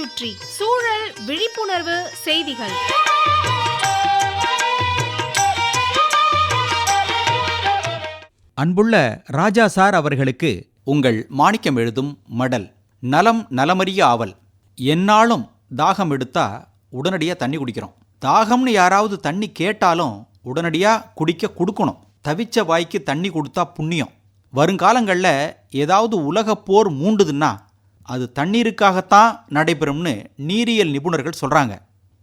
சுற்றி சூழல் விழிப்புணர்வு செய்திகள். அன்புள்ள ராஜா சார் அவர்களுக்கு உங்கள் மாணிக்கம் எழுதும் மடல் நலம் நலமறிய ஆவல். என்னாலும் தாகம் எடுத்தா உடனடியாக தண்ணி குடிக்கிறோம். தாகம்னு யாராவது தண்ணி கேட்டாலும் உடனடியாக குடிக்க கொடுக்கணும். தவிச்ச வாய்க்கு தண்ணி கொடுத்தா புண்ணியம். வருங்காலங்களில் ஏதாவது உலகப் போர் மூண்டுதுன்னா அது தண்ணீருக்காகத்தான் நடைபெறும்னு நீரியல் நிபுணர்கள் சொல்கிறாங்க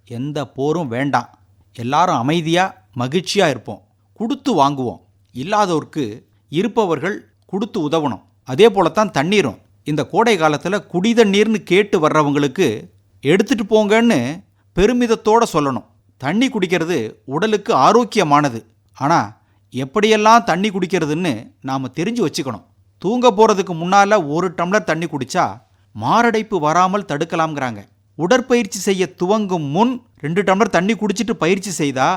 எந்த போரும் வேண்டாம். எல்லாரும் அமைதியாக மகிழ்ச்சியாக இருப்போம். கொடுத்து வாங்குவோம். இல்லாதோருக்கு இருப்பவர்கள் கொடுத்து உதவணும். அதே போல தான் தண்ணீரும். இந்த கோடை காலத்தில் குடி தண்ணீர்னு கேட்டு வர்றவங்களுக்கு எடுத்துட்டு போங்கன்னு பெருமிதத்தோட சொல்லணும். தண்ணி குடிக்கிறது உடலுக்கு ஆரோக்கியமானது. ஆனால் எப்படியெல்லாம் தண்ணி குடிக்கிறதுன்னு நாம் தெரிஞ்சு வச்சுக்கணும். தூங்க போகிறதுக்கு முன்னால் ஒரு டம்ளர் தண்ணி குடித்தா மாரடைப்பு வராமல் தடுக்கலாம்ங்கிறாங்க. உடற்பயிற்சி செய்ய துவங்கும் முன் ரெண்டு டம்ளர் தண்ணி குடிச்சிட்டு பயிற்சி செய்தா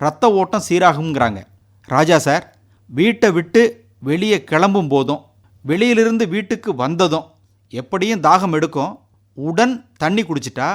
ரத்த ஓட்டம் சீராகுங்கிறாங்க ராஜா சார் வீட்டை விட்டு வெளியே கிளம்பும் போதும் வெளியிலிருந்து வீட்டுக்கு வந்ததும் எப்படியும் தாகம் எடுக்கும் உடன் தண்ணி குடிச்சிட்டா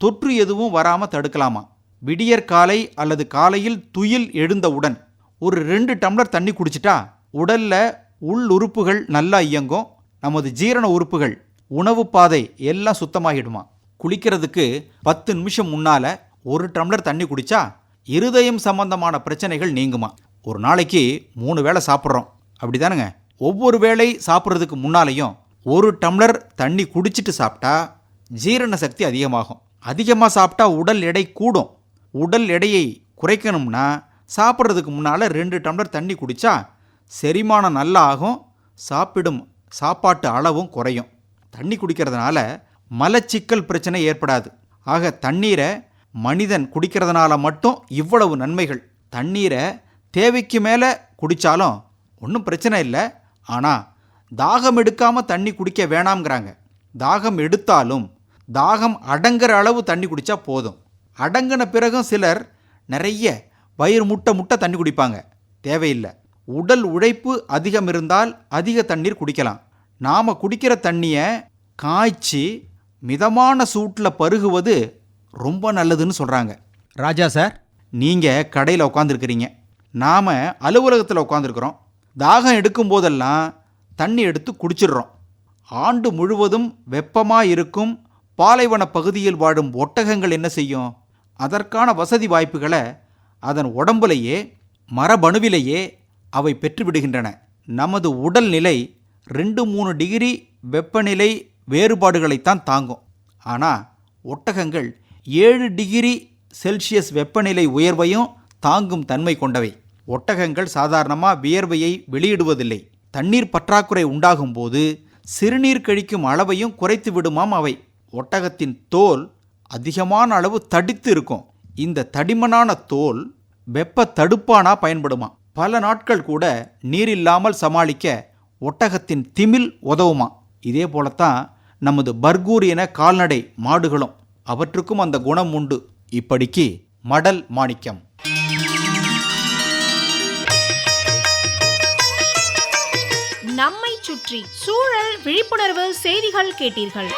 தொற்று எதுவும் வராமல் தடுக்கலாமா? விடியற் காலை அல்லது காலையில் துயில் எழுந்தவுடன் ஒரு ரெண்டு டம்ளர் தண்ணி குடிச்சிட்டா உடல்ல உள் உறுப்புகள் நல்லா இயங்கும் நமது ஜீரண உறுப்புகள் உணவு பாதை எல்லாம் சுத்தமாகிடுமா? குளிக்கிறதுக்கு பத்து நிமிஷம் முன்னால ஒரு டம்ளர் தண்ணி குடிச்சா இருதயம் சம்பந்தமான பிரச்சனைகள் நீங்குமா? ஒரு நாளைக்கு மூணு வேளை சாப்பிட்றோம். அப்படிதானுங்க. ஒவ்வொரு வேளை சாப்பிட்றதுக்கு முன்னாலையும் ஒரு டம்ளர் தண்ணி குடிச்சிட்டு சாப்பிட்டா ஜீரண சக்தி அதிகமாகும். அதிகமாக சாப்பிட்டா உடல் எடை கூடும். உடல் எடையை குறைக்கணும்னா சாப்பிட்றதுக்கு முன்னால் ரெண்டு டம்ளர் தண்ணி குடித்தா செரிமானம் நல்லா ஆகும் சாப்பிடும் சாப்பாட்டு அளவும் குறையும். தண்ணி குடிக்கிறதுனால மலச்சிக்கல் பிரச்சனை ஏற்படாது. ஆக தண்ணீரை மனிதன் குடிக்கிறதுனால மட்டும் இவ்வளவு நன்மைகள். தண்ணீரை தேவைக்கு மேலே குடித்தாலும் ஒன்றும் பிரச்சனை இல்லை. ஆனால் தாகம் எடுக்காமல் தண்ணி குடிக்க வேணாம்ங்கிறாங்க. தாகம் எடுத்தாலும் தாகம் அடங்குற அளவு தண்ணி குடித்தா போதும். அடங்கின பிறகும் சிலர் நிறைய வயிறு முட்டை முட்டை தண்ணி குடிப்பாங்க. தேவையில்லை. உடல் உழைப்பு அதிகம் இருந்தால் அதிக தண்ணீர் குடிக்கலாம். நாம் குடிக்கிற தண்ணியை காய்ச்சி மிதமான சூட்டில் பருகுவது ரொம்ப நல்லதுன்னு சொல்கிறாங்க ராஜா சார்? நீங்கள் கடையில் உட்காந்துருக்கிறீங்க நாம் அலுவலகத்தில் உட்காந்துருக்குறோம் தாகம் எடுக்கும் போதெல்லாம் தண்ணி எடுத்து குடிச்சிடுறோம். ஆண்டு முழுவதும் வெப்பமாக இருக்கும் பாலைவன பகுதியில் வாழும் ஒட்டகங்கள் என்ன செய்யும்? அதற்கான வசதி வாய்ப்புகளை அதன் உடம்புலேயே மரபணுவிலேயே அவை பெற்றுவிடுகின்றன. நமது உடல்நிலை ரெண்டு மூணு டிகிரி வெப்பநிலை வேறுபாடுகளைத்தான் தாங்கும். ஆனால் ஒட்டகங்கள் ஏழு டிகிரி செல்சியஸ் வெப்பநிலை உயர்வையும் தாங்கும் தன்மை கொண்டவை. ஒட்டகங்கள் சாதாரணமாக வியர்வையை வெளியிடுவதில்லை. தண்ணீர் பற்றாக்குறை உண்டாகும் போது சிறுநீர் கழிக்கும் அளவையும் குறைத்து விடுமாம் அவை. ஒட்டகத்தின் தோல் அதிகமான அளவு தடித்து இருக்கும். இந்த தடிமனான தோல் வெப்ப தடுப்பானா பயன்படுமா பல நாட்கள் கூட நீர் இல்லாமல் சமாளிக்க ஒட்டகத்தின் திமில் உதவுமா இதே போலத்தான் நமது பர்கூர் என கால்நடை மாடுகளும் அவற்றுக்கும் அந்த குணம் உண்டு. இப்படிக்கு மடல் மாணிக்கம். நம்மை சுற்றி சூழல் விழிப்புணர்வு செய்திகள் கேட்டீர்கள்.